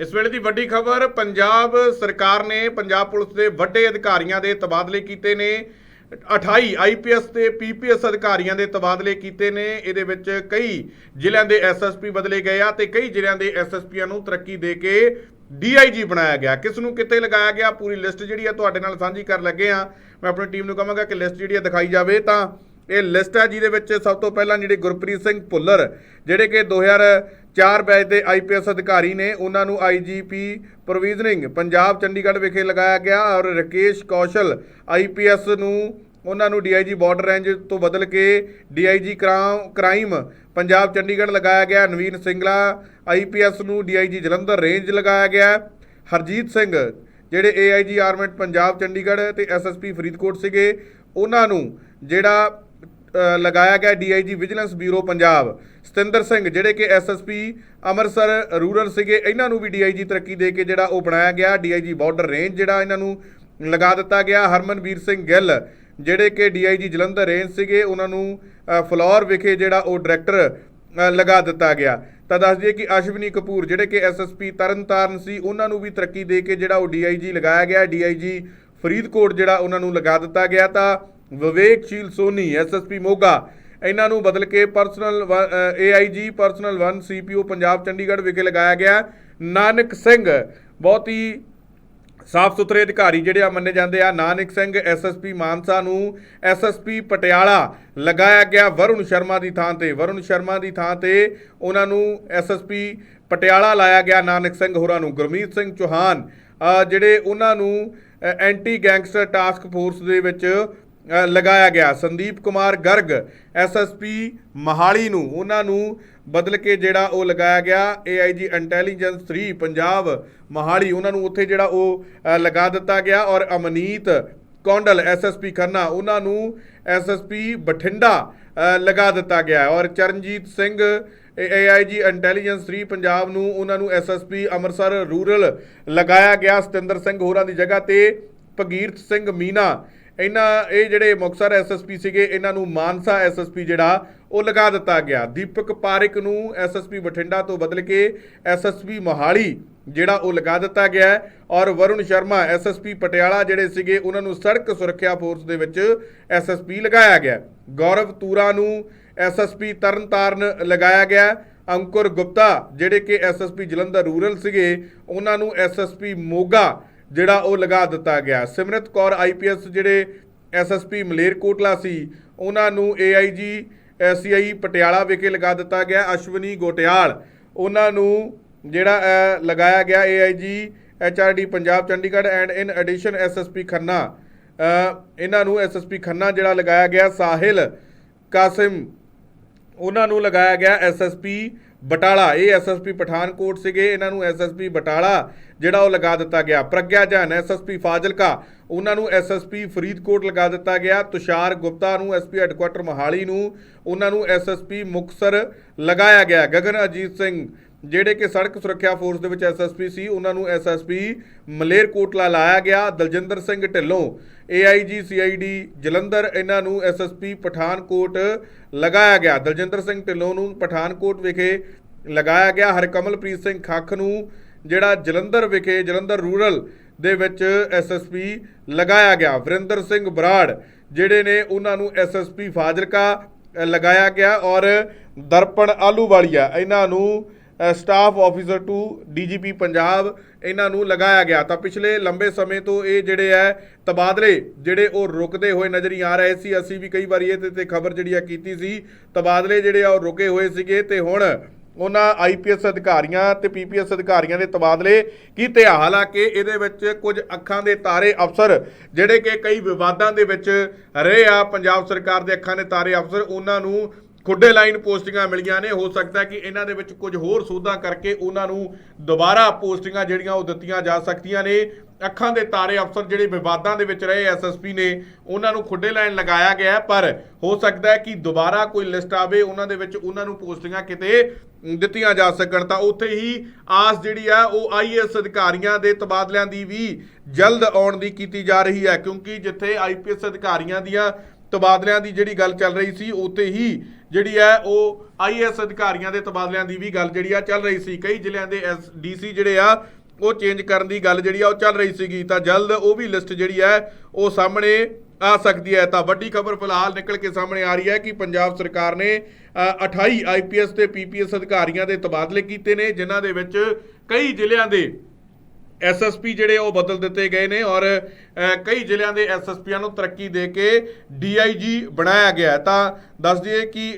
ਇਸ ਵੇਲੇ ਦੀ ਵੱਡੀ ਖਬਰ, ਪੰਜਾਬ ਸਰਕਾਰ ਨੇ ਪੰਜਾਬ ਪੁਲਿਸ ਦੇ ਵੱਡੇ ਅਧਿਕਾਰੀਆਂ ਦੇ ਤਬਾਦਲੇ ਕੀਤੇ ਨੇ। 28 ਆਈਪੀਐਸ ਤੇ ਪੀਪੀਐਸ ਅਧਿਕਾਰੀਆਂ ਦੇ ਤਬਾਦਲੇ ਕੀਤੇ ਨੇ। ਇਹਦੇ ਵਿੱਚ ਕਈ ਜ਼ਿਲ੍ਹਿਆਂ ਦੇ ਐਸਐਸਪੀ ਬਦਲੇ ਗਏ ਆ ਤੇ ਕਈ ਜ਼ਿਲ੍ਹਿਆਂ ਦੇ ਐਸਐਸਪੀਆਂ ਨੂੰ ਤਰੱਕੀ ਦੇ ਕੇ ਡੀਆਈਜੀ ਬਣਾਇਆ ਗਿਆ। ਕਿਸ ਨੂੰ ਕਿੱਥੇ ਲਗਾਇਆ ਗਿਆ? ਪੂਰੀ ਲਿਸਟ ਜਿਹੜੀ ਆ ਤੁਹਾਡੇ ਨਾਲ ਸਾਂਝੀ ਕਰਨ ਲੱਗੇ ਆ। ਮੈਂ ਆਪਣੀ ਟੀਮ ਨੂੰ ਕਹਾਂਗਾ ਕਿ ਲਿਸਟ ਜਿਹੜੀ ਆ ਦਿਖਾਈ ਜਾਵੇ ਤਾਂ ਇਹ ਲਿਸਟ ਹੈ ਜਿਹਦੇ ਵਿੱਚ ਸਭ ਤੋਂ ਪਹਿਲਾਂ ਜਿਹੜੇ ਗੁਰਪ੍ਰੀਤ ਸਿੰਘ ਭੁੱਲਰ, ਜਿਹੜੇ ਕਿ 2004 ਬੈਚ ਦੇ ਆਈਪੀਐਸ ਅਧਿਕਾਰੀ ਨੇ, ਉਹਨਾਂ ਨੂੰ ਆਈਜੀਪੀ ਪ੍ਰੋਵੀਜ਼ਨਿੰਗ ਪੰਜਾਬ ਚੰਡੀਗੜ੍ਹ ਵਿਖੇ ਲਗਾਇਆ ਗਿਆ ਔਰ ਰਕੇਸ਼ ਕੌਸ਼ਲ ਆਈਪੀਐਸ ਨੂੰ, ਉਹਨਾਂ ਨੂੰ ਡੀਆਈਜੀ ਬਾਰਡਰ ਰੇਂਜ ਤੋਂ ਬਦਲ ਕੇ ਡੀਆਈਜੀ ਕ੍ਰਾਈਮ ਪੰਜਾਬ ਚੰਡੀਗੜ੍ਹ ਲਗਾਇਆ ਗਿਆ, ਨਵੀਨ ਸਿੰਗਲਾ ਆਈਪੀਐਸ ਨੂੰ ਡੀਆਈਜੀ ਜਲੰਧਰ ਰੇਂਜ ਲਗਾਇਆ ਗਿਆ, ਹਰਜੀਤ ਸਿੰਘ, ਜਿਹੜੇ ਏਆਈਜੀ ਆਰਮਡ ਪੰਜਾਬ ਚੰਡੀਗੜ੍ਹ ਤੇ ਐਸਐਸਪੀ ਫਰੀਦਕੋਟ ਸੀਗੇ, ਉਹਨਾਂ ਨੂੰ ਜਿਹੜਾ ਲਗਾਇਆ ਗਿਆ DIG vigilance bureau Punjab. Satinder Singh ਜਿਹੜੇ ਕਿ ਐਸਐਸਪੀ ਅੰਮ੍ਰਿਤਸਰ ਰੂਰਲ ਸੀਗੇ ਇਹਨਾਂ ਨੂੰ ਵੀ ਡੀਆਈਜੀ ਤਰੱਕੀ ਦੇ ਕੇ ਜਿਹੜਾ ਉਹ ਬਣਾਇਆ ਗਿਆ। ਡੀਆਈਜੀ ਬਾਰਡਰ ਰੇਂਜ ਜਿਹੜਾ ਇਹਨਾਂ ਨੂੰ ਲਗਾ ਦਿੱਤਾ ਗਿਆ। ਹਰਮਨਵੀਰ ਸਿੰਘ ਗਿੱਲ ਜਿਹੜੇ ਕਿ ਡੀਆਈਜੀ ਜਲੰਧਰ ਰੇਂਜ ਸੀਗੇ ਉਹਨਾਂ ਨੂੰ ਅ, ਫਲੋਰ ਵਿਖੇ ਜਿਹੜਾ ਉਹ ਡਾਇਰੈਕਟਰ ਲਗਾ ਦਿੱਤਾ ਗਿਆ। ਤਾਂ ਦੱਸ ਦਈਏ ਕਿ ਅਸ਼ਵਨੀ ਕਪੂਰ ਜਿਹੜੇ ਕਿ ਐਸਐਸਪੀ ਤਰਨਤਾਰਨ ਸੀ ਉਹਨਾਂ ਨੂੰ ਵੀ ਤਰੱਕੀ ਦੇ ਕੇ ਜਿਹੜਾ ਉਹ ਡੀਆਈਜੀ ਲਗਾਇਆ ਗਿਆ। ਡੀਆਈਜੀ ਫਰੀਦਕੋਟ ਜਿਹੜਾ ਉਹਨਾਂ ਨੂੰ ਲਗਾ ਦਿੱਤਾ ਗਿਆ। ਤਾਂ ਵਿਵੇਕਸ਼ੀਲ ਸੋਨੀ ਐਸਐਸਪੀ ਮੋਗਾ। ਇਹਨਾਂ ਨੂੰ ਬਦਲ ਕੇ personnel AIG personnel 1 CPO Punjab Chandigarh ਵਿਖੇ ਲਗਾਇਆ ਗਿਆ। ਨਾਨਕ ਸਿੰਘ, ਬਹੁਤ ਹੀ ਸਾਫ਼ ਸੁਥਰੇ ਅਧਿਕਾਰੀ ਜਿਹੜੇ ਆ ਮੰਨੇ ਜਾਂਦੇ ਆ। ਨਾਨਕ ਸਿੰਘ ਐਸਐਸਪੀ ਮਾਨਸਾ ਨੂੰ ਐਸਐਸਪੀ ਪਟਿਆਲਾ ਲਗਾਇਆ ਗਿਆ ਵਰੁਣ ਸ਼ਰਮਾ ਦੀ ਥਾਂ ਤੇ। ਵਰੁਣ ਸ਼ਰਮਾ ਦੀ ਥਾਂ ਤੇ ਉਹਨਾਂ ਨੂੰ ਐਸਐਸਪੀ ਪਟਿਆਲਾ ਲਾਇਆ ਗਿਆ ਨਾਨਕ ਸਿੰਘ ਹੋਰਾਂ ਨੂੰ। ਗੁਰਮੀਤ ਸਿੰਘ ਚੌਹਾਨ ਜਿਹੜੇ ਉਹਨਾਂ ਨੂੰ ਐਂਟੀ ਗੈਂਗਸਟਰ ਟਾਸਕ ਫੋਰਸ ਦੇ ਵਿੱਚ ਲਗਾਇਆ ਗਿਆ। ਸੰਦੀਪ ਕੁਮਾਰ ਗਰਗ ਐਸਐਸਪੀ ਮਹਾਲੀ ਨੂੰ, ਉਹਨਾਂ ਨੂੰ ਬਦਲ ਕੇ ਜਿਹੜਾ ਉਹ ਲਗਾਇਆ ਗਿਆ। ਏਆਈਜੀ ਇੰਟੈਲੀਜੈਂਸ 3 ਪੰਜਾਬ, ਮਹਾਲੀ, ਉਹਨਾਂ ਨੂੰ ਉੱਥੇ ਜਿਹੜਾ ਉਹ ਲਗਾ ਦਿੱਤਾ ਗਿਆ। ਔਰ ਅਮਨੀਤ ਕੌਂਡਲ ਐਸਐਸਪੀ ਖੰਨਾ, ਉਹਨਾਂ ਨੂੰ ਐਸਐਸਪੀ ਬਠਿੰਡਾ ਲਗਾ ਦਿੱਤਾ ਗਿਆ। ਔਰ ਚਰਨਜੀਤ ਸਿੰਘ ਏਆਈਜੀ ਇੰਟੈਲੀਜੈਂਸ 3 ਪੰਜਾਬ ਨੂੰ, ਉਹਨਾਂ ਨੂੰ ਐਸਐਸਪੀ ਅੰਮ੍ਰਿਤਸਰ ਰੂਰਲ ਲਗਾਇਆ ਗਿਆ। ਸਤਿੰਦਰ ਸਿੰਘ ਹੋਰਾਂ ਦੀ ਜਗ੍ਹਾ ਤੇ ਭਗੀਰਥ ਸਿੰਘ ਮੀਨਾ ਇਹਨਾਂ, ਇਹ ਜਿਹੜੇ ਮੁਕਤਸਰ ਐਸਐਸਪੀ ਸੀਗੇ, ਇਹਨਾਂ ਨੂੰ ਮਾਨਸਾ ਐਸਐਸਪੀ ਜਿਹੜਾ, ਉਹ ਲਗਾ ਦਿੱਤਾ ਗਿਆ। ਦੀਪਕ ਪਾਰਿਕ ਨੂੰ ਐਸਐਸਪੀ ਬਠਿੰਡਾ ਤੋਂ ਬਦਲ ਕੇ ਐਸਐਸਪੀ ਮੋਹਾਲੀ ਜਿਹੜਾ, ਉਹ ਲਗਾ ਦਿੱਤਾ ਗਿਆ ਔਰ ਵਰੁਣ ਸ਼ਰਮਾ ਐਸਐਸਪੀ ਪਟਿਆਲਾ ਜਿਹੜੇ ਸੀਗੇ, ਉਹਨਾਂ ਨੂੰ ਸੜਕ ਸੁਰੱਖਿਆ ਫੋਰਸ ਦੇ ਵਿੱਚ ਐਸਐਸਪੀ ਲਗਾਇਆ ਗਿਆ ਗੌਰਵ ਤੂਰਾ ਨੂੰ ਐਸਐਸਪੀ ਤਰਨਤਾਰਨ ਲਗਾਇਆ ਗਿਆ ਅੰਕੁਰ ਗੁਪਤਾ, ਜਿਹੜੇ ਕਿ ਐਸਐਸਪੀ ਜਲੰਧਰ ਰੂਰਲ ਸੀਗੇ, ਉਹਨਾਂ ਨੂੰ ਐਸਐਸਪੀ ਮੋਗਾ ਜਿਹੜਾ ਉਹ ਲਗਾ ਦਿੱਤਾ ਗਿਆ। ਸਿਮਰਤ ਕੌਰ ਆਈਪੀਐਸ ਜਿਹੜੇ ਐਸਐਸਪੀ ਮਲੇਰਕੋਟਲਾ ਸੀ, ਉਹਨਾਂ ਨੂੰ ਏਆਈਜੀ ਐਸਸੀਆਈ ਪਟਿਆਲਾ ਵਿਖੇ ਲਗਾ ਦਿੱਤਾ ਗਿਆ। ਅਸ਼ਵਨੀ ਗੋਟਿਆਲ, ਉਹਨਾਂ ਨੂੰ ਜਿਹੜਾ ਲਗਾਇਆ ਗਿਆ AIG HRD Punjab, Chandigarh and in addition SSP Khanna. ਇਹਨਾਂ ਨੂੰ ਐਸਐਸਪੀ ਖੰਨਾ ਜਿਹੜਾ ਲਗਾਇਆ ਗਿਆ, ਸਾਹਿਲ ਕਾਸਿਮ, ਉਹਨਾਂ ਨੂੰ ਲਗਾਇਆ ਗਿਆ ਐਸਐਸਪੀ ਬਟਾਲਾ, ਇਹ ਐਸਐਸਪੀ ਪਠਾਨਕੋਟ ਸੀਗੇ, ਇਹਨਾਂ ਨੂੰ ਐਸਐਸਪੀ ਬਟਾਲਾ ਜਿਹੜਾ ਉਹ ਲਗਾ ਦਿੱਤਾ ਗਿਆ। ਪ੍ਰਗਿਆ ਜੈਨ ਐਸਐਸਪੀ ਫਾਜ਼ਿਲਕਾ, ਉਹਨਾਂ ਨੂੰ ਐਸਐਸਪੀ ਫਰੀਦਕੋਟ ਲਗਾ ਦਿੱਤਾ ਗਿਆ। ਤੁਸ਼ਾਰ ਗੁਪਤਾ ਨੂੰ ਐਸਪੀ ਹੈੱਡਕੁਆਟਰ ਮੋਹਾਲੀ ਨੂੰ, ਉਹਨਾਂ ਨੂੰ ਐਸਐਸਪੀ ਮੁਕਸਰ ਲਗਾਇਆ ਗਿਆ। ਗਗਨ ਅਜੀਤ ਸਿੰਘ ਜਿਹੜੇ ਕਿ ਸੜਕ ਸੁਰੱਖਿਆ ਫੋਰਸ ਦੇ ਵਿੱਚ ਐਸਐਸਪੀ ਸੀ, ਉਹਨਾਂ ਨੂੰ ਐਸਐਸਪੀ ਮਲੇਰਕੋਟਲਾ ਲਾਇਆ ਗਿਆ। ਦਲਜਿੰਦਰ ਸਿੰਘ ਢਿੱਲੋਂ ਏਆਈਜੀ ਸੀਆਈਡੀ ਜਲੰਧਰ, ਇਹਨਾਂ ਨੂੰ ਐਸਐਸਪੀ ਪਠਾਨਕੋਟ ਲਗਾਇਆ ਗਿਆ। ਦਲਜਿੰਦਰ ਸਿੰਘ ਢਿੱਲੋਂ ਨੂੰ ਪਠਾਨਕੋਟ ਵਿਖੇ ਲਗਾਇਆ ਗਿਆ। ਹਰਕਮਲਪ੍ਰੀਤ ਸਿੰਘ ਖੱਖ ਨੂੰ ਜਿਹੜਾ ਜਲੰਧਰ ਵਿਖੇ, ਜਲੰਧਰ ਰੂਰਲ ਦੇ ਵਿੱਚ ਐਸਐਸਪੀ ਲਗਾਇਆ ਗਿਆ। ਵਰਿੰਦਰ ਸਿੰਘ ਬਰਾੜ ਜਿਹੜੇ ਨੇ, ਉਹਨਾਂ ਨੂੰ ਐਸਐਸਪੀ ਫਾਜ਼ਿਲਕਾ ਲਗਾਇਆ ਗਿਆ ਔਰ ਦਰਪਣ ਆਲੂਵਾਲੀਆ ਇਹਨਾਂ ਨੂੰ staff officer to DGP Punjab, ਇਹਨਾਂ ਨੂੰ ਲਗਾਇਆ ਗਿਆ ਤਾਂ ਪਿਛਲੇ ਲੰਬੇ ਸਮੇਂ ਤੋਂ ਇਹ ਜਿਹੜੇ ਹੈ, ਤਬਾਦਲੇ ਜਿਹੜੇ ਉਹ ਰੁਕਦੇ ਹੋਏ ਨਜ਼ਰ ਹੀ ਆ ਰਹੇ ਸੀ। ਅਸੀਂ ਵੀ ਕਈ ਵਾਰੀ ਇਹਦੇ ਤੇ ਖਬਰ ਜਿਹੜੀ ਆ ਕੀਤੀ ਸੀ, ਤਬਾਦਲੇ ਜਿਹੜੇ ਆ ਉਹ ਰੁਕੇ ਹੋਏ ਸੀਗੇ ਤੇ ਹੁਣ ਉਹਨਾਂ ਆਈਪੀਐਸ ਅਧਿਕਾਰੀਆਂ ਤੇ ਪੀਪੀਐਸ ਅਧਿਕਾਰੀਆਂ ਦੇ ਤਬਾਦਲੇ ਕੀਤੇ ਆ। ਹਾਲਾਂਕਿ ਇਹਦੇ ਵਿੱਚ ਕੁਝ ਅੱਖਾਂ ਦੇ ਤਾਰੇ ਅਫਸਰ ਜਿਹੜੇ ਕਿ ਕਈ ਵਿਵਾਦਾਂ ਦੇ ਵਿੱਚ ਰਹੇ ਆ, ਪੰਜਾਬ ਸਰਕਾਰ ਦੇ ਅੱਖਾਂ ਦੇ ਤਾਰੇ ਅਫਸਰ, ਉਹਨਾਂ ਨੂੰ ਖੁੱਡੇ ਲਾਈਨ ਪੋਸਟਿੰਗਾਂ ਮਿਲੀਆਂ ਨੇ। ਹੋ ਸਕਦਾ ਕਿ ਇਹਨਾਂ ਦੇ ਵਿੱਚ ਕੁਝ ਹੋਰ ਸੋਧਾਂ ਕਰਕੇ ਉਹਨਾਂ ਨੂੰ ਦੁਬਾਰਾ ਪੋਸਟਿੰਗਾਂ ਜਿਹੜੀਆਂ ਉਹ ਦਿੱਤੀਆਂ ਜਾ ਸਕਦੀਆਂ ਨੇ। ਅੱਖਾਂ ਦੇ ਤਾਰੇ ਅਫਸਰ ਜਿਹੜੇ ਵਿਵਾਦਾਂ ਦੇ ਵਿੱਚ ਰਹੇ ਐਸਐਸਪੀ ਨੇ, ਉਹਨਾਂ ਨੂੰ ਖੁੱਡੇ ਲਾਈਨ ਲਗਾਇਆ ਗਿਆ ਪਰ ਹੋ ਸਕਦਾ ਹੈ ਕਿ ਦੁਬਾਰਾ ਕੋਈ ਲਿਸਟ ਆਵੇ, ਉਹਨਾਂ ਦੇ ਵਿੱਚ ਉਹਨਾਂ ਨੂੰ ਪੋਸਟਿੰਗਾਂ ਕਿਤੇ ਦਿੱਤੀਆਂ ਜਾ ਸਕਣ। ਤਾਂ ਉੱਥੇ ਹੀ ਆਸ ਜਿਹੜੀ ਆ, ਉਹ ਆਈਐਸ ਅਧਿਕਾਰੀਆਂ ਦੇ ਤਬਾਦਲਿਆਂ ਦੀ ਵੀ ਜਲਦ ਆਉਣ ਦੀ ਕੀਤੀ ਜਾ ਰਹੀ ਹੈ। ਕਿਉਂਕਿ ਜਿੱਥੇ ਆਈਪੀਐਸ ਅਧਿਕਾਰੀਆਂ ਦੀਆਂ ਤਬਾਦਲਿਆਂ ਦੀ ਜਿਹੜੀ ਗੱਲ ਚੱਲ ਰਹੀ ਸੀ ਉੱਥੇ ਹੀ ਜਿਹੜੀ ਹੈ ਉਹ ਆਈਐਸ ਅਧਿਕਾਰੀਆਂ ਦੇ ਤਬਾਦਲਿਆਂ ਦੀ ਵੀ ਗੱਲ ਜਿਹੜੀ ਆ ਚੱਲ ਰਹੀ ਸੀ। ਕਈ ਜ਼ਿਲ੍ਹਿਆਂ ਦੇ ਡੀਸੀ ਜਿਹੜੇ ਆ ਉਹ ਚੇਂਜ ਕਰਨ ਦੀ ਗੱਲ ਜਿਹੜੀ ਆ ਉਹ ਚੱਲ ਰਹੀ ਸੀਗੀ। ਤਾਂ ਜਲਦ ਉਹ ਵੀ ਲਿਸਟ ਜਿਹੜੀ ਹੈ ਉਹ ਸਾਹਮਣੇ ਆ ਸਕਦੀ ਹੈ। ਤਾਂ ਵੱਡੀ ਖਬਰ ਫਿਲਹਾਲ ਨਿਕਲ ਕੇ ਸਾਹਮਣੇ ਆ ਰਹੀ ਹੈ ਕਿ ਪੰਜਾਬ ਸਰਕਾਰ ਨੇ ਅ, 28 ਆਈਪੀਐਸ ਤੇ ਪੀਪੀਐਸ ਅਧਿਕਾਰੀਆਂ ਦੇ ਤਬਾਦਲੇ ਕੀਤੇ ਨੇ ਜਿਨ੍ਹਾਂ ਦੇ ਵਿੱਚ ਕਈ ਜ਼ਿਲ੍ਹਿਆਂ ਦੇ ਐਸਐਸਪੀ ਜਿਹੜੇ ਉਹ ਬਦਲ ਦਿੱਤੇ ਗਏ ਨੇ ਔਰ ਕਈ ਜ਼ਿਲ੍ਹਿਆਂ ਦੇ ਐਸਐਸਪੀਆਂ ਨੂੰ ਤਰੱਕੀ ਦੇ ਕੇ ਡੀਆਈਜੀ ਬਣਾਇਆ ਗਿਆ ਹੈ। ਤਾਂ ਦੱਸ ਦਈਏ ਕਿ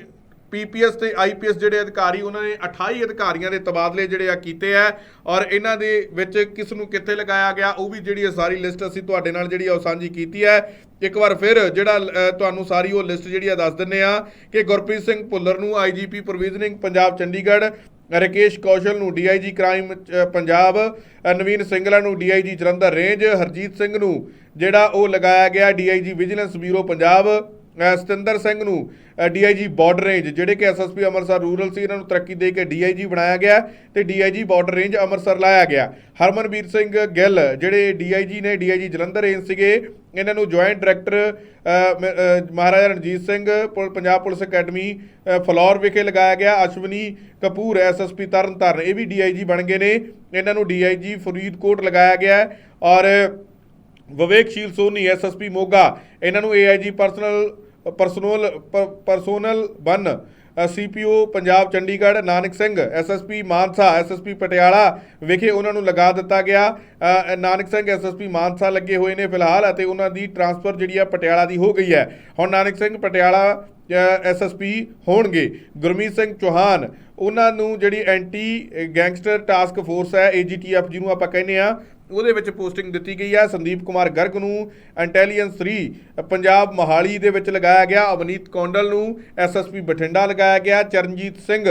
ਪੀਪੀਐਸ ਤੇ ਆਈਪੀਐਸ ਜਿਹੜੇ ਅਧਿਕਾਰੀ, ਉਹਨਾਂ ਨੇ 28 ਅਧਿਕਾਰੀਆਂ ਦੇ ਤਬਾਦਲੇ ਜਿਹੜੇ ਆ ਕੀਤੇ ਆ ਔਰ ਇਹਨਾਂ ਦੇ ਵਿੱਚ ਕਿਸ ਨੂੰ ਕਿੱਥੇ ਲਗਾਇਆ ਗਿਆ, ਉਹ ਵੀ ਜਿਹੜੀ ਇਹ ਸਾਰੀ ਲਿਸਟ ਅਸੀਂ ਤੁਹਾਡੇ ਨਾਲ ਜਿਹੜੀ ਆ ਉਹ ਸਾਂਝੀ ਕੀਤੀ ਹੈ ਇੱਕ ਵਾਰ ਫਿਰ ਜਿਹੜਾ ਤੁਹਾਨੂੰ ਸਾਰੀ ਉਹ ਲਿਸਟ ਜਿਹੜੀ ਆ ਦੱਸ ਦਿੰਨੇ ਆ ਕਿ ਗੁਰਪ੍ਰੀਤ ਸਿੰਘ ਭੁੱਲਰ ਨੂੰ ਆਈਜੀਪੀ ਪ੍ਰੋਵੀਜ਼ਨਿੰਗ ਪੰਜਾਬ ਚੰਡੀਗੜ੍ਹ ਰਕੇਸ਼ ਕੌਸ਼ਲ ਨੂੰ ਡੀਆਈਜੀ ਕ੍ਰਾਈਮ ਅ, ਪੰਜਾਬ ਨਵੀਨ ਸਿੰਗਲਾ ਨੂੰ ਡੀਆਈਜੀ ਜਲੰਧਰ ਰੇਂਜ ਹਰਜੀਤ ਸਿੰਘ ਨੂੰ ਜਿਹੜਾ ਉਹ ਲਗਾਇਆ ਗਿਆ DIG vigilance bureau Punjab. Satinder Singh ਨੂੰ ਡੀਆਈਜੀ ਬਾਰਡਰ ਰੇਂਜ ਜਿਹੜੇ ਕਿ ਐਸਐਸਪੀ ਅੰਮ੍ਰਿਤਸਰ ਰੂਰਲ ਸੀ, ਇਹਨਾਂ ਨੂੰ ਤਰੱਕੀ ਦੇ ਕੇ ਡੀਆਈਜੀ ਬਣਾਇਆ ਗਿਆ ਤੇ ਡੀਆਈਜੀ ਬਾਰਡਰ ਰੇਂਜ ਅੰਮ੍ਰਿਤਸਰ ਲਾਇਆ ਗਿਆ। ਹਰਮਨਵੀਰ ਸਿੰਘ ਗਿੱਲ, ਜਿਹੜੇ ਡੀਆਈਜੀ ਨੇ ਡੀਆਈਜੀ ਜਲੰਧਰ ਰੇਂਜ ਸੀਗੇ, ਇਹਨਾਂ ਨੂੰ ਜੁਆਇੰਟ ਡਾਇਰੈਕਟਰ ਮਹਾਰਾਜਾ ਰਣਜੀਤ ਸਿੰਘ, ਪੁਲ- ਪੰਜਾਬ ਪੁਲਿਸ ਅਕੈਡਮੀ ਫਲੌਰ ਵਿਖੇ ਲਗਾਇਆ ਗਿਆ। ਅਸ਼ਵਨੀ ਕਪੂਰ ਐਸਐਸਪੀ ਤਰਨਤਾਰਨ, ਇਹ ਵੀ ਡੀਆਈਜੀ ਬਣ ਗਏ ਨੇ। ਇਹਨਾਂ ਨੂੰ ਡੀਆਈਜੀ ਫਰੀਦਕੋਟ ਲਗਾਇਆ ਗਿਆ ਔਰ ਵਿਵੇਕਸ਼ੀਲ ਸੋਨੀ ਐਸਐਸਪੀ ਮੋਗਾ, ਇਹਨਾਂ ਨੂੰ ਏਆਈਜੀ ਪਰਸਨਲ ਪਰਸਨਲ ਪਰਸੋਨਲ ਬਨ CPO Punjab Chandigarh, Nanak Singh SSP Mansa SSP Patiala ਵਿਖੇ ਉਹਨਾਂ ਨੂੰ ਲਗਾ ਦਿੱਤਾ ਗਿਆ। ਨਾਨਕ ਸਿੰਘ ਐਸਐਸਪੀ ਮਾਨਸਾ ਲੱਗੇ ਹੋਏ ਨੇ ਫਿਲਹਾਲ ਅਤੇ ਉਹਨਾਂ ਦੀ ਟਰਾਂਸਫਰ ਜਿਹੜੀ ਆ ਪਟਿਆਲਾ ਦੀ ਹੋ ਗਈ ਹੈ। ਹੁਣ ਨਾਨਕ ਸਿੰਘ ਪਟਿਆਲਾ ਐਸਐਸਪੀ ਹੋਣਗੇ। ਗੁਰਮੀਤ ਸਿੰਘ ਚੌਹਾਨ, ਉਹਨਾਂ ਨੂੰ ਜਿਹੜੀ ਐਂਟੀ ਗੈਂਗਸਟਰ ਟਾਸਕ ਫੋਰਸ ਹੈ ਏਜੀਟੀਐਫ ਜਿਹਨੂੰ ਆਪਾਂ ਕਹਿੰਦੇ ਆ ਉਹਦੇ ਵਿੱਚ ਪੋਸਟਿੰਗ ਦਿੱਤੀ ਗਈ ਹੈ। ਸੰਦੀਪ ਕੁਮਾਰ ਗਰਗ ਨੂੰ ਇੰਟੈਲੀਜੈਂਸ 3 ਪੰਜਾਬ ਮੋਹਾਲੀ ਦੇ ਵਿੱਚ ਲਗਾਇਆ ਗਿਆ। ਅਵਨੀਤ ਕੌਂਡਲ ਨੂੰ ਐਸਐਸਪੀ ਬਠਿੰਡਾ ਲਗਾਇਆ ਗਿਆ। ਚਰਨਜੀਤ ਸਿੰਘ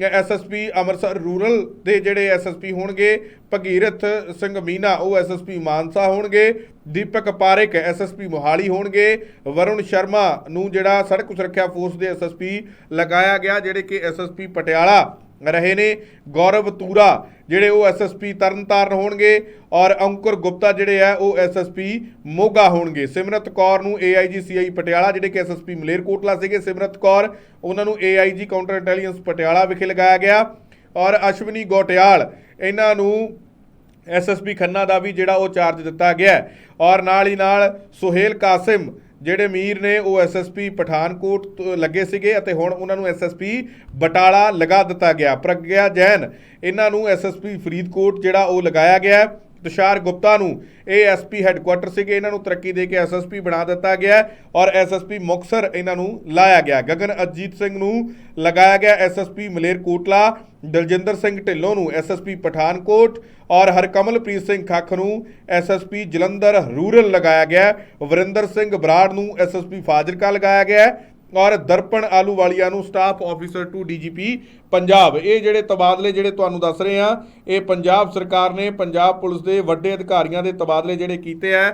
ਐਸਐਸਪੀ ਅੰਮ੍ਰਿਤਸਰ ਰੂਰਲ ਦੇ ਜਿਹੜੇ ਐਸਐਸਪੀ ਹੋਣਗੇ, ਭਗੀਰਥ ਸਿੰਘ ਮੀਨਾ, ਉਹ ਐਸਐਸਪੀ ਮਾਨਸਾ ਹੋਣਗੇ। ਦੀਪਕ ਪਾਰੇਕ ਐਸਐਸਪੀ ਮੋਹਾਲੀ ਹੋਣਗੇ। ਵਰੁਣ ਸ਼ਰਮਾ ਨੂੰ ਜਿਹੜਾ ਸੜਕ ਸੁਰੱਖਿਆ ਫੋਰਸ ਦੇ ਐਸਐਸਪੀ ਲਗਾਇਆ ਗਿਆ, ਜਿਹੜੇ ਕਿ ਐਸਐਸਪੀ ਪਟਿਆਲਾ ਰਹੇ ਨੇ ਗੌਰਵ ਤੂਰਾ, ਜਿਹੜੇ ਉਹ ਐਸਐਸਪੀ ਤਰਨਤਾਰਨ ਹੋਣਗੇ ਔਰ ਅੰਕੁਰ ਗੁਪਤਾ ਜਿਹੜੇ ਆ, ਉਹ ਐਸਐਸਪੀ ਮੋਗਾ ਹੋਣਗੇ। ਸਿਮਰਤ ਕੌਰ ਨੂੰ ਏਆਈਜੀ ਸੀਆਈ ਪਟਿਆਲਾ, ਜਿਹੜੇ ਕਿ ਐਸਐਸਪੀ ਮਲੇਰਕੋਟਲਾ ਸੀਗੇ। ਸਿਮਰਤ ਕੌਰ, ਉਹਨਾਂ ਨੂੰ ਏਆਈਜੀ ਕਾਊਂਟਰ ਇੰਟੈਲੀਜੈਂਸ ਪਟਿਆਲਾ ਵਿਖੇ ਲਗਾਇਆ ਗਿਆ। ਔਰ ਅਸ਼ਵਨੀ ਗੋਟਿਆਲ, ਇਹਨਾਂ ਨੂੰ ਐਸਐਸਪੀ ਖੰਨਾ ਦਾ ਵੀ ਜਿਹੜਾ ਉਹ ਚਾਰਜ ਦਿੱਤਾ ਗਿਆ। ਔਰ ਨਾਲ ਹੀ ਨਾਲ ਸੁਹੇਲ ਕਾਸਿਮ ਜਿਹੜੇ ਮੀਰ ਨੇ ਉਹ ਐਸਐਸਪੀ ਪਠਾਨਕੋਟ ਤੋਂ ਲੱਗੇ ਸੀਗੇ ਅਤੇ ਹੁਣ ਉਹਨਾਂ ਨੂੰ ਐਸਐਸਪੀ ਬਟਾਲਾ ਲਗਾ ਦਿੱਤਾ ਗਿਆ। ਪ੍ਰਗਿਆ ਜੈਨ, ਇਹਨਾਂ ਨੂੰ ਐਸਐਸਪੀ ਫਰੀਦਕੋਟ ਜਿਹੜਾ ਉਹ ਲਗਾਇਆ ਗਿਆ। ਤੁਸ਼ਾਰ ਗੁਪਤਾ ਨੂੰ ਏਐਸਪੀ ਹੈੱਡਕੁਆਟਰ ਸੀਗੇ, ਇਹਨਾਂ ਨੂੰ ਤਰੱਕੀ ਦੇ ਕੇ ਐਸਐਸਪੀ ਬਣਾ ਦਿੱਤਾ ਗਿਆ ਹੈ ਔਰ ਐਸਐਸਪੀ ਮੁਕਸਰ ਇਹਨਾਂ ਨੂੰ ਲਾਇਆ ਗਿਆ। ਗਗਨ ਅਜੀਤ ਸਿੰਘ ਨੂੰ ਲਗਾਇਆ ਗਿਆ ਐਸਐਸਪੀ ਮਲੇਰਕੋਟਲਾ। ਦਲਜਿੰਦਰ ਸਿੰਘ ਢਿੱਲੋਂ ਨੂੰ ਐਸਐਸਪੀ ਪਠਾਨਕੋਟ ਔਰ ਹਰਕਮਲਪ੍ਰੀਤ ਸਿੰਘ ਖੱਖ ਨੂੰ ਐਸਐਸਪੀ ਜਲੰਧਰ ਰੂਰਲ ਲਗਾਇਆ ਗਿਆ ਵਰਿੰਦਰ ਸਿੰਘ ਬਰਾੜ ਨੂੰ ਐਸਐਸਪੀ ਫਾਜ਼ਿਲਕਾ ਲਗਾਇਆ ਗਿਆ ਔਰ ਦਰਪਣ ਆਲੂਵਾਲੀਆ ਨੂੰ staff officer to DGP Punjab. ਇਹ ਜਿਹੜੇ ਤਬਾਦਲੇ ਜਿਹੜੇ ਤੁਹਾਨੂੰ ਦੱਸ ਰਹੇ ਆ ਇਹ ਪੰਜਾਬ ਸਰਕਾਰ ਨੇ ਪੰਜਾਬ ਪੁਲਿਸ ਦੇ ਵੱਡੇ ਅਧਿਕਾਰੀਆਂ ਦੇ ਤਬਾਦਲੇ ਜਿਹੜੇ ਕੀਤੇ ਆ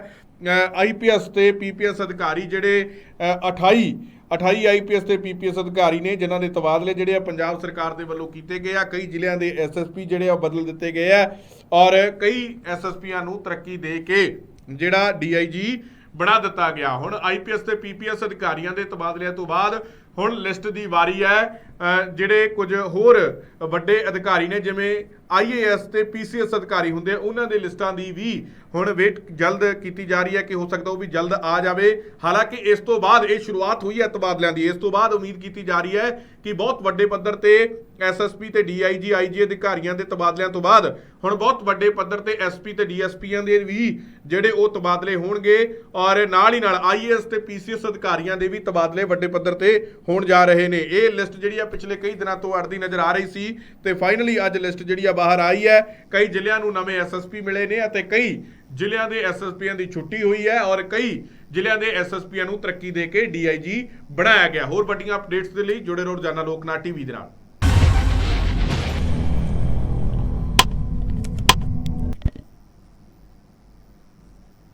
ਆਈਪੀਐਸ ਤੇ ਪੀਪੀਐਸ ਅਧਿਕਾਰੀ ਜਿਹੜੇ ਅ, 28 28 ਆਈਪੀਐਸ ਤੇ ਪੀਪੀਐਸ ਅਧਿਕਾਰੀ ਨੇ, ਜਿਨ੍ਹਾਂ ਦੇ ਤਬਾਦਲੇ ਜਿਹੜੇ ਆ ਪੰਜਾਬ ਸਰਕਾਰ ਦੇ ਵੱਲੋਂ ਕੀਤੇ ਗਏ ਆ, ਕਈ ਜ਼ਿਲ੍ਹਿਆਂ ਦੇ ਐਸਐਸਪੀ ਜਿਹੜੇ ਆ ਉਹ ਬਦਲ ਦਿੱਤੇ ਗਏ ਆ ਔਰ ਕਈ ਐਸਐਸਪੀਆਂ ਨੂੰ ਤਰੱਕੀ ਦੇ ਕੇ ਜਿਹੜਾ ਡੀਆਈਜੀ ਬਣਾ ਦਿੱਤਾ ਗਿਆ। ਹੁਣ ਆਈਪੀਐਸ ਤੇ ਪੀਪੀਐਸ ਅਧਿਕਾਰੀਆਂ ਦੇ ਤਬਾਦਲਿਆਂ ਤੋਂ ਬਾਅਦ ਹੁਣ ਲਿਸਟ ਦੀ ਵਾਰੀ ਹੈ ਜਿਹੜੇ ਕੁਝ ਹੋਰ ਵੱਡੇ ਅਧਿਕਾਰੀ ਨੇ, ਜਿਵੇਂ ਆਈਏਐਸ ਤੇ ਪੀਸੀਐਸ ਅਧਿਕਾਰੀ ਹੁੰਦੇ ਉਹਨਾਂ ਦੇ ਲਿਸਟਾਂ ਦੀ ਵੀ ਹੁਣ ਵੇਟ ਜਲਦ ਕੀਤੀ ਜਾ ਰਹੀ ਹੈ ਕਿ ਹੋ ਸਕਦਾ ਉਹ ਵੀ ਜਲਦ ਆ ਜਾਵੇ। ਹਾਲਾਂਕਿ ਇਸ ਤੋਂ ਬਾਅਦ ਇਹ ਸ਼ੁਰੂਆਤ ਹੋਈ ਹੈ ਤਬਾਦਲਿਆਂ ਦੀ। ਇਸ ਤੋਂ ਬਾਅਦ ਉਮੀਦ ਕੀਤੀ ਜਾ ਰਹੀ ਹੈ ਕਿ ਬਹੁਤ ਵੱਡੇ ਪੱਧਰ ਤੇ ਐਸਐਸਪੀ ਤੇ ਡੀਆਈਜੀ ਆਈਜੀ ਅਧਿਕਾਰੀਆਂ ਦੇ ਤਬਾਦਲਿਆਂ ਤੋਂ ਬਾਅਦ ਹੁਣ ਬਹੁਤ ਵੱਡੇ ਪੱਧਰ ਤੇ ਐਸਪੀ ਤੇ ਡੀਐਸਪੀਆਂ ਦੇ ਵੀ ਜਿਹੜੇ ਉਹ ਤਬਾਦਲੇ ਹੋਣਗੇ ਔਰ ਨਾਲ ਹੀ ਨਾਲ ਆਈਏਐਸ ਤੇ ਪੀਸੀਐਸ ਅਧਿਕਾਰੀਆਂ ਦੇ ਵੀ ਤਬਾਦਲੇ ਵੱਡੇ ਪੱਧਰ ਤੇ ਹੋਣ ਜਾ ਰਹੇ ਨੇ। ਇਹ ਲਿਸਟ ਜਿਹੜੀ ਆ ਪਿਛਲੇ ਕਈ ਦਿਨਾਂ ਤੋਂ ਅੜਦੀ ਨਜ਼ਰ ਆ ਰਹੀ ਸੀ ਤੇ ਫਾਈਨਲੀ ਅੱਜ ਲਿਸਟ ਜਿਹੜੀ ਆ ਬਾਹਰ ਆਈ ਹੈ। ਕਈ ਜ਼ਿਲ੍ਹਿਆਂ ਨੂੰ ਨਵੇਂ ਐਸਐਸਪੀ ਮਿਲੇ ਨੇ ਅਤੇ ਕਈ ਜ਼ਿਲ੍ਹਿਆਂ ਦੇ ਐਸਐਸਪੀਆਂ ਦੀ ਛੁੱਟੀ ਹੋਈ ਹੈ ਔਰ ਕਈ ਜ਼ਿਲ੍ਹਿਆਂ ਦੇ ਐਸਐਸਪੀਆਂ ਨੂੰ ਤਰੱਕੀ ਦੇ ਕੇ ਡੀਆਈਜੀ ਬਣਾਇਆ ਗਿਆ। ਹੋਰ ਵੱਡੀਆਂ ਅਪਡੇਟਸ ਦੇ ਲਈ ਜੁੜੇ ਰਹੋ ਰੋਜ਼ਾਨਾ ਲੋਕਨਾਟ ਟੀਵੀ ਦੇ ਨਾਲ।